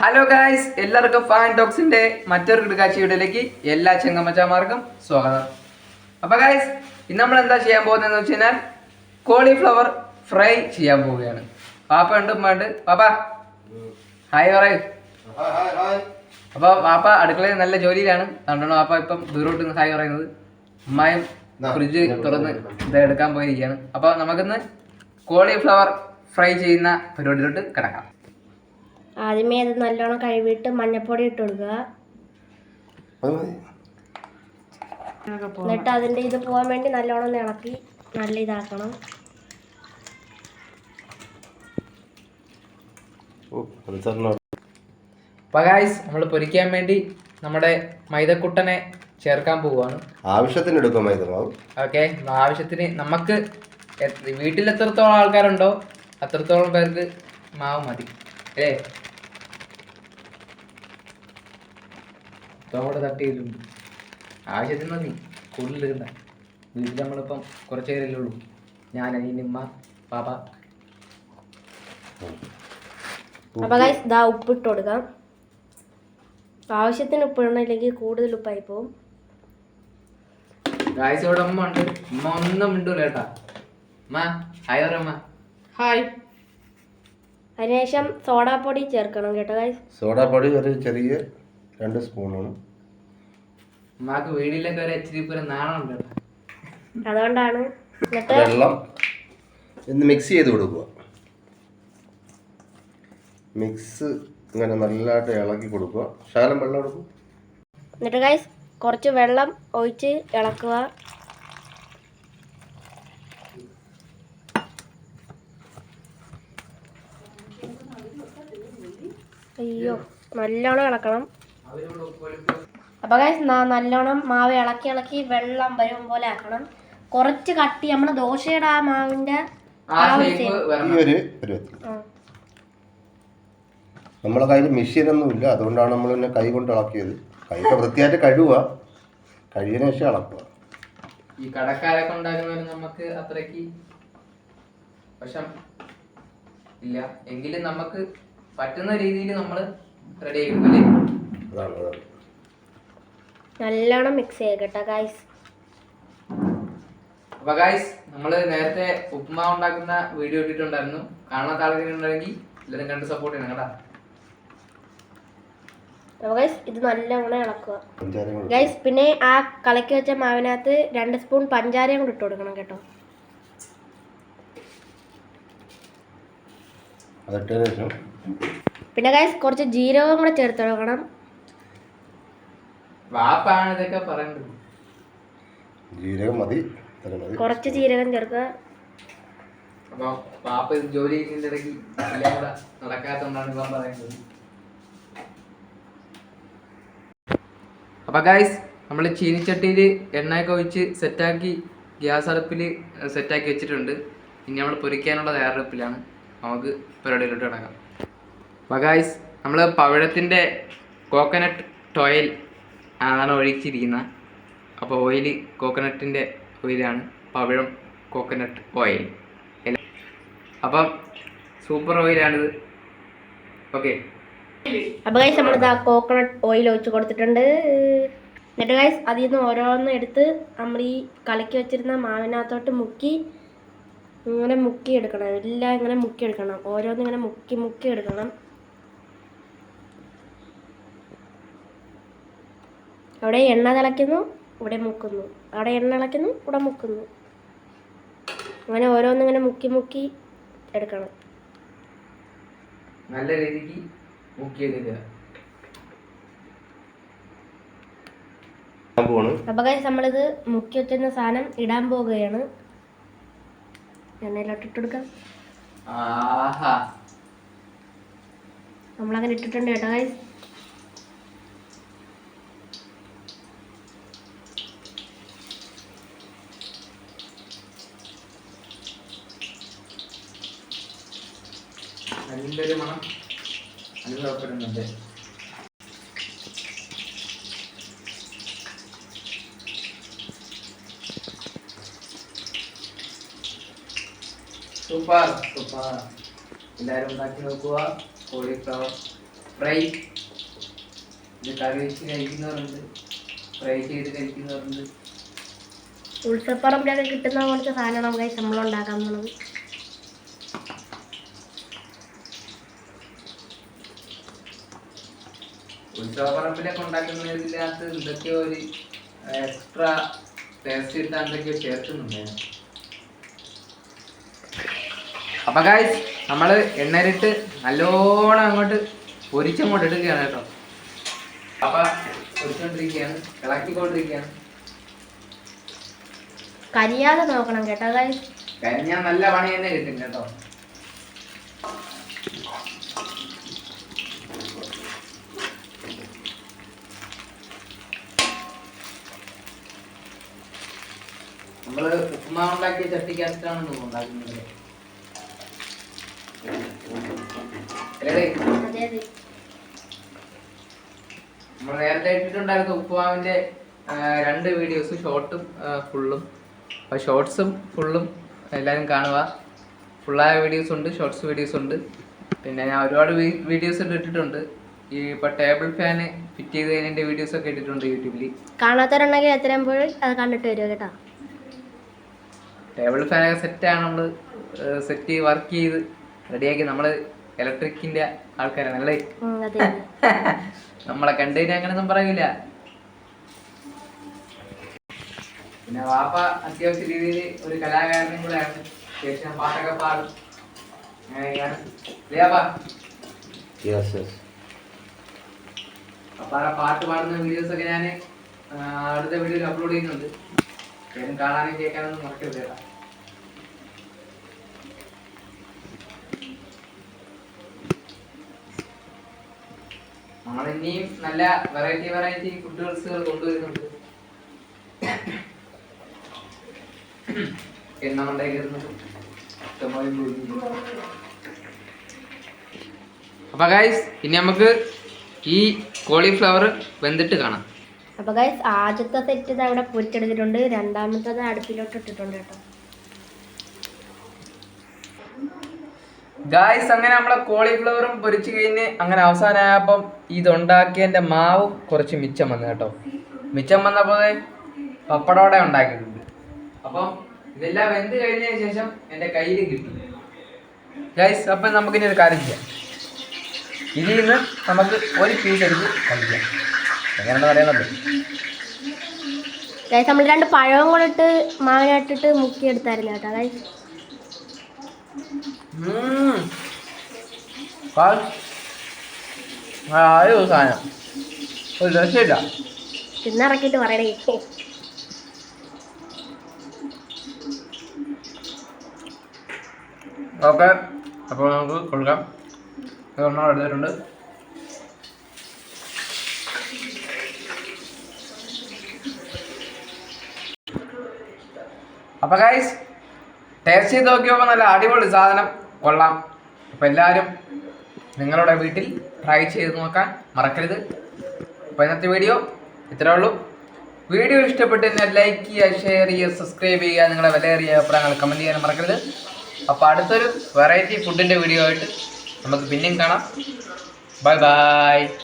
Hello guys എല്ലാവർക്കും fan ടോക്സിന്റെ മറ്റൊരു കിടക്കാച്ചി വീഡിയോയിലേക്ക് എല്ലാ ചെങ്ങമ്മച്ചാമാർക്കും സ്വാഗതം. അപ്പൊ ഗായ്സ് ഇന്ന് നമ്മൾ എന്താ ചെയ്യാൻ പോകുന്നതെന്ന് വെച്ച് കഴിഞ്ഞാൽ കോളിഫ്ലവർ ഫ്രൈ ചെയ്യാൻ പോവുകയാണ്. പാപ്പ ഉണ്ട് ഉമ്മ ഉണ്ട്. പാപ്പ ഹായ് പറയൂ അപ്പൊ പാപ്പ അടുക്കളയിൽ നല്ല ജോലിയിലാണ്. അതുകൊണ്ടാണ് പാപ്പ ഇപ്പം ദൂരോട്ട് ഹായ് പറയുന്നത്. ഉമ്മായും ഫ്രിഡ്ജ് തുറന്ന് ഇത് എടുക്കാൻ പോയിരിക്കുകയാണ്. അപ്പൊ നമുക്കിന്ന് കോളിഫ്ലവർ ഫ്രൈ ചെയ്യുന്ന പരിപാടിയിലോട്ട് കിടക്കാം. ആദ്യമേ അത് നല്ലോണം കഴുകിയിട്ട് മഞ്ഞപ്പൊടി ഇട്ട് കൊടുക്കുക. എന്നിട്ട് അതിന്റെ ഇത് പോകാൻ വേണ്ടി നല്ലോണം ഇളക്കി നല്ല ഇതാക്കണം. അപ്പൊ ഗായ്സ് നമ്മൾ പൊരിക്കാൻ വേണ്ടി നമ്മുടെ മൈദക്കുട്ടനെ ചേർക്കാൻ പോവുകയാണ്. ആവശ്യത്തിന് എടുക്കും മൈദമാവ് ഓക്കെ ആവശ്യത്തിന് നമുക്ക് വീട്ടിൽ എത്രത്തോളം ആൾക്കാരുണ്ടോ അത്രത്തോളം പേർക്ക് മാവ് മതി. അല്ലേ? തോടെ തട്ടിയിട്ടുണ്ട് ആവശ്യത്തിന് മതി കൂടുതൽ ഇടണ്ട വീട്ടിൽ നമ്മളിപ്പം കുറച്ച് പേരല്ലേ ഉള്ളൂ. ഞാൻ അനിയനിമ്മ പാപ്പ. അപ്പൊ ഗൈസ് ദാ ഉപ്പിട്ട് കൊടുക്കാം. ആവശ്യത്തിന് ഉപ്പ് ഇടണം ഇല്ലെങ്കിൽ കൂടുതൽ ഉപ്പായി പോവും. ഗായ്സ് ഇവിടെ ഉമ്മ ഉണ്ട്. ഉമ്മ ഒന്നും മിണ്ടൂല കേട്ടാ. അമ്മ ഹായ് പറയമ്മ ഹായ്. അതിനുശേഷം സോഡാപ്പൊടി ചേർക്കണം കേട്ടോ ഗൈസ് സോഡാപ്പൊടി ഒരു ചെറിയ രണ്ട് സ്പൂണാണ് മാക്ക് വീടിലൊക്കെ ഒരു ഇച്ചിരി ഒരു നാണമുണ്ട് കേട്ടോ. അതുകൊണ്ടാണ്. വെള്ളം. ഇന്ന് മിക്സ് ചെയ്ത് കൊടുക്കുക. മിക്സ് ഇങ്ങനെ നല്ലതായിട്ട് ഇളക്കി കൊടുക്കുക. ശകലം വെള്ളം കൊടുക്കും എന്നിട്ട് ഗൈസ് കുറച്ച് വെള്ളം ഒഴിച്ച് ഇളക്കുക. അയ്യോ നല്ലോണം ഇളക്കണം. അപ്പൊ ഗൈസ് നല്ലോണം മാവ് ഇളക്കി ഇളക്കി വെള്ളം വരും പോലെ ആക്കണം. കുറച്ച് കട്ടി നമ്മുടെ ദോശയുടെ ആ മാവിന്റെ നമ്മളെ കയ്യിൽ മെഷീനൊന്നും ഇല്ല. അതുകൊണ്ടാണ് നമ്മൾ പിന്നെ കൈ കൊണ്ട് ഇളക്കിയത്. കൈക്ക് വൃത്തിയായിട്ട് കഴുകുക. കഴിയുന്ന ശേഷം ഇളക്കുക. ഈ കടക്കാരൊക്കെ ഉണ്ടാക്കുന്നവര് നമുക്ക് അത്രയ്ക്ക് പക്ഷെ ഇല്ല. എങ്കിലും നമുക്ക് പറ്റുന്ന രീതിയിൽ നമ്മൾ റെഡി ആയിരിക്കും അല്ലേ? അതാണ് നല്ലോണം മിക്സ് ചെയ്യ കേട്ടോ ഗൈസ് അപ്പൊ ഗായ്സ് നമ്മൾ നേരത്തെ ഉപ്പുമാവ് ഉണ്ടാക്കുന്ന വീഡിയോ ഇട്ടിട്ടുണ്ടായിരുന്നു. കാണാത്ത ആളുകൾ ഉണ്ടെങ്കിൽ എല്ലാവരും കണ്ട് സപ്പോർട്ട് ചെയ്യണം കേട്ടോ. ഗൈസ് ഇത് നല്ലോണം ഇളക്കുക. ഗൈസ് പിന്നെ ആ കലക്കി വെച്ച മാവിനകത്ത് രണ്ട് സ്പൂൺ പഞ്ചാരയും കൂടി ഇട്ട് കൊടുക്കണം കേട്ടോ. പിന്നെ ഗൈസ് കുറച്ച് ജീരകവും കൂടെ ചേർത്ത് കൊടുക്കണം. വാപ്പാണ് ഇതൊക്കെ പറയുന്നത് ജീരകം മതി ഇത്ര മതി. കുറച്ച് ജീരകം ചേർക്കുക. അപ്പൊ പാപ്പ ഇത് ജോലി ചെയ്യുന്നതിന്റെ ഇടയ്ക്ക് എല്ലാം കൂടെ നടക്കാത്തോണ്ടാണ് ഇവൻ പറയുന്നത്. അപ്പൊ ഗായ്സ് നമ്മൾ ചീനിച്ചട്ടിയിൽ എണ്ണയൊക്കെ ഒഴിച്ച് സെറ്റാക്കി ഗ്യാസ് അടുപ്പിൽ സെറ്റാക്കി വെച്ചിട്ടുണ്ട്. ഇനി നമ്മൾ പൊരിക്കാനുള്ള തയ്യാറെടുപ്പിലാണ്. നമുക്ക് പരിപാടിയിലോട്ട് കിടക്കാം. അപ്പൊ ഗായ്സ് നമ്മൾ പവിഴത്തിന്റെ കോക്കനട്ട് ടോയിൽ ആണ് ഒഴിച്ചിരിക്കുന്നത്. അപ്പോൾ ഓയിൽ കോക്കനട്ടിന്റെ ഓയിലാണ് പവിഴം കോക്കനട്ട് ഓയിൽ അപ്പം സൂപ്പർ ഓയിലാണിത് ഓക്കെ അപ്പൊ ഗൈസ് നമ്മളിത് ആ കോക്കനട്ട് ഓയിൽ ഒഴിച്ച് കൊടുത്തിട്ടുണ്ട്. എന്നിട്ട് ഗൈസ് അതിൽ നിന്ന് ഓരോന്നും എടുത്ത് നമ്മൾ ഈ കലക്കി വെച്ചിരുന്ന മാവിനകത്തോട്ട് മുക്കി ഇങ്ങനെ മുക്കി എടുക്കണം എല്ലാം ഇങ്ങനെ മുക്കി എടുക്കണം ഓരോന്നും ഇങ്ങനെ മുക്കി മുക്കി എടുക്കണം. അവിടെ എണ്ണ തിളയ്ക്കുന്നു ഇവിടെ മുക്കുന്നു. അവിടെ എണ്ണ തിളയ്ക്കുന്നു ഇവിടെ മുക്കുന്നു. അങ്ങനെ ഓരോന്നും ഇങ്ങനെ മുക്കി മുക്കി എടുക്കണം. നല്ല രീതിക്ക് മുക്കിയെടുക്കുക ഇടാൻ പോവാണ്. അപ്പൊ guys നമ്മളിത് മുക്കി വെച്ചിരുന്ന സാധനം ഇടാൻ പോവുകയാണ്. എണ്ണയിലോട്ട് ഇട്ടെടുക്കാം ആഹാ. നമ്മളങ്ങനെ ഇട്ടിട്ടുണ്ട് കേട്ടോ ഗൈസ് നല്ലൊരു മണം അനുഭവപ്പെടുന്നുണ്ട്. Super super. എല്ലാവരും ഉണ്ടാക്കി നോക്കുക. Cauliflower fry. ഇത് കറി വെച്ച് കഴിക്കുന്നവരുണ്ട്. ഫ്രൈ ചെയ്ത് കഴിക്കുന്നവരുണ്ട്. ഉത്സവപ്പറമ്പിലൊക്കെ കിട്ടുന്ന പോലത്തെ സാധനമാണ് നമ്മൾ ഉണ്ടാക്കാൻ പോണത് ഉത്സവപ്പറമ്പിലൊക്കെ ഉണ്ടാക്കുന്നതിനകത്ത് എന്തൊക്കെയോ ഒരു എക്സ്ട്രാ ടേസ്റ്റ് ഇട്ട് എന്തൊക്കെയോ ചേർക്കുന്നുണ്ടായിരുന്നു അപ്പൊ ഗായ്സ് നമ്മൾ എണ്ണരിട്ട് നല്ലോണം അങ്ങോട്ട് പൊരിച്ചങ്ങോട്ട് ഇടുകയാണ് കേട്ടോ. അപ്പൊ പൊരിച്ചോണ്ടിരിക്കുകയാണ് ഇളക്കിക്കൊണ്ടിരിക്കുകയാണ്. കരിയാതെ നോക്കണം കേട്ടോ ഗായ്സ് കരിഞ്ഞാൽ നല്ല പണി തന്നെ കിട്ടും കേട്ടോ. നമ്മൾ ഉപ്പുമാവ് ഉണ്ടാക്കിയ ചട്ടിക്കകത്താണ് ഉണ്ടാക്കുന്നത്. നമ്മൾ നേരത്തെ ഇട്ടിട്ടുണ്ടായിരുന്ന ഉപ്പുമാവിന്റെ രണ്ട് വീഡിയോസ് ഷോർട്ടും ഫുള്ളും അപ്പോൾ ഷോർട്സും ഫുള്ളും എല്ലാവരും കാണുക. ഫുള്ളായ വീഡിയോസ് ഉണ്ട് ഷോർട്സ് വീഡിയോസ് ഉണ്ട്. പിന്നെ ഞാൻ ഒരുപാട് വീഡിയോസ് ഇട്ടിട്ടുണ്ട്. ഈ ഇപ്പൊ ടേബിൾ ഫാന് ഫിറ്റ് ചെയ്ത് കഴിഞ്ഞതിന്റെ വീഡിയോസ് ഒക്കെ ഇട്ടിട്ടുണ്ട് യൂട്യൂബിൽ കാണാത്തവരുണ്ടെങ്കിൽ എത്രയും പോയി അത് കണ്ടിട്ട് വരിക കേട്ടോ. ടേബിൾ ഫാനൊക്കെ സെറ്റാണ് നമ്മൾ സെറ്റ് വർക്ക് ചെയ്ത് റെഡിയാക്കി നമ്മൾ ഇലക്ട്രിക്കിന്റെ ആൾക്കാരാണ് അല്ലേ? ഉം, അതെ അതെ. നമ്മളെ കണ്ടു കഴിഞ്ഞാൽ അങ്ങനെയൊന്നും പറയൂല. പിന്നെ വാപ്പ അത്യാവശ്യ രീതിയിൽ ഒരു കലാകാരനും കൂടെയാണ് ശേഷം പാട്ടൊക്കെ പാടും. യെസ് യെസ് പാട്ട് പാടുന്ന വീഡിയോസ് ഒക്കെ ഞാൻ അടുത്ത വീഡിയോയിൽ അപ്ലോഡ് ചെയ്യുന്നുണ്ട്. കാണാനും കേൾക്കാനൊന്നും മറക്കരുത് നമ്മൾ ഇനിയും നല്ല വെറൈറ്റി വെറൈറ്റി ഫുഡ് ഡ്രസ്സുകൾ കൊണ്ടുവരുന്നുണ്ട്. ഇഷ്ടംപോലെ ജോലി. അപ്പൊ ഗൈസ് ഇനി നമുക്ക് ഈ കോളിഫ്ലവർ വെന്തിട്ട് കാണാം. അപ്പൊ ഗൈസ് ആദ്യത്തെ സെറ്റ് അവിടെ പൊരിച്ചെടുത്തിട്ടുണ്ട്. രണ്ടാമത്തത് അടുപ്പിലോട്ട് ഇട്ടിട്ടുണ്ട് കേട്ടോ. ഗായ്സ് അങ്ങനെ നമ്മളെ കോളിഫ്ലവറും പൊരിച്ചു കഴിഞ്ഞ് അങ്ങനെ അവസാനമായപ്പം ഇതുണ്ടാക്കിയതിന്റെ മാവ് കുറച്ച് മിച്ചം വന്നു കേട്ടോ. മിച്ചം വന്നപ്പോൾ പപ്പടോടെ ഉണ്ടാക്കിയിട്ടുണ്ട്. അപ്പം ഇതെല്ലാം വെന്ത് കഴിഞ്ഞതിന് ശേഷം എന്റെ കയ്യിൽ കിട്ടി. ഗായ്സ് അപ്പം നമുക്കിനി ഒരു കാര്യം ചെയ്യാം. ഇതിൽ നിന്ന് നമുക്ക് ഒരു പീസ് എടുത്ത് കഴിക്കാം. എങ്ങനെയാണ് പറയുന്നത് നമ്മൾ രണ്ട് പഴവും കൂടെ ഇട്ട് മുക്കി എടുത്തായിരുന്നു കേട്ടോ. ഗൈസ് ഉം. പാൽ. ആ, ഒരു സാധനം? ഒരു രക്ഷയില്ല. തിന്നിറക്കിയിട്ട് പറയണേ ഓക്കെ. അപ്പോൾ നമുക്ക് കൊടുക്കാം. ഇതൊരെണ്ണം എടുത്തിട്ടുണ്ട് അപ്പൊ ഗൈസ് ടേസ്റ്റ് ചെയ്ത് നോക്കിയപ്പോൾ നല്ല അടിപൊളി സാധനം. കൊള്ളാം. അപ്പം എല്ലാവരും നിങ്ങളുടെ വീട്ടിൽ ട്രൈ ചെയ്ത് നോക്കാൻ മറക്കരുത്. അപ്പോൾ ഇന്നത്തെ വീഡിയോ ഇത്രേ ഉള്ളൂ. വീഡിയോ ഇഷ്ടപ്പെട്ട് കഴിഞ്ഞാൽ ലൈക്ക് ചെയ്യുക ഷെയർ ചെയ്യുക സബ്സ്ക്രൈബ് ചെയ്യുക നിങ്ങളുടെ വിലയേറിയ അഭിപ്രായങ്ങൾ കമന്റ് ചെയ്യാൻ മറക്കരുത്. അപ്പോൾ അടുത്തൊരു വെറൈറ്റി ഫുഡിന്റെ വീഡിയോ ആയിട്ട് നമുക്ക് പിന്നെയും കാണാം. Bye bye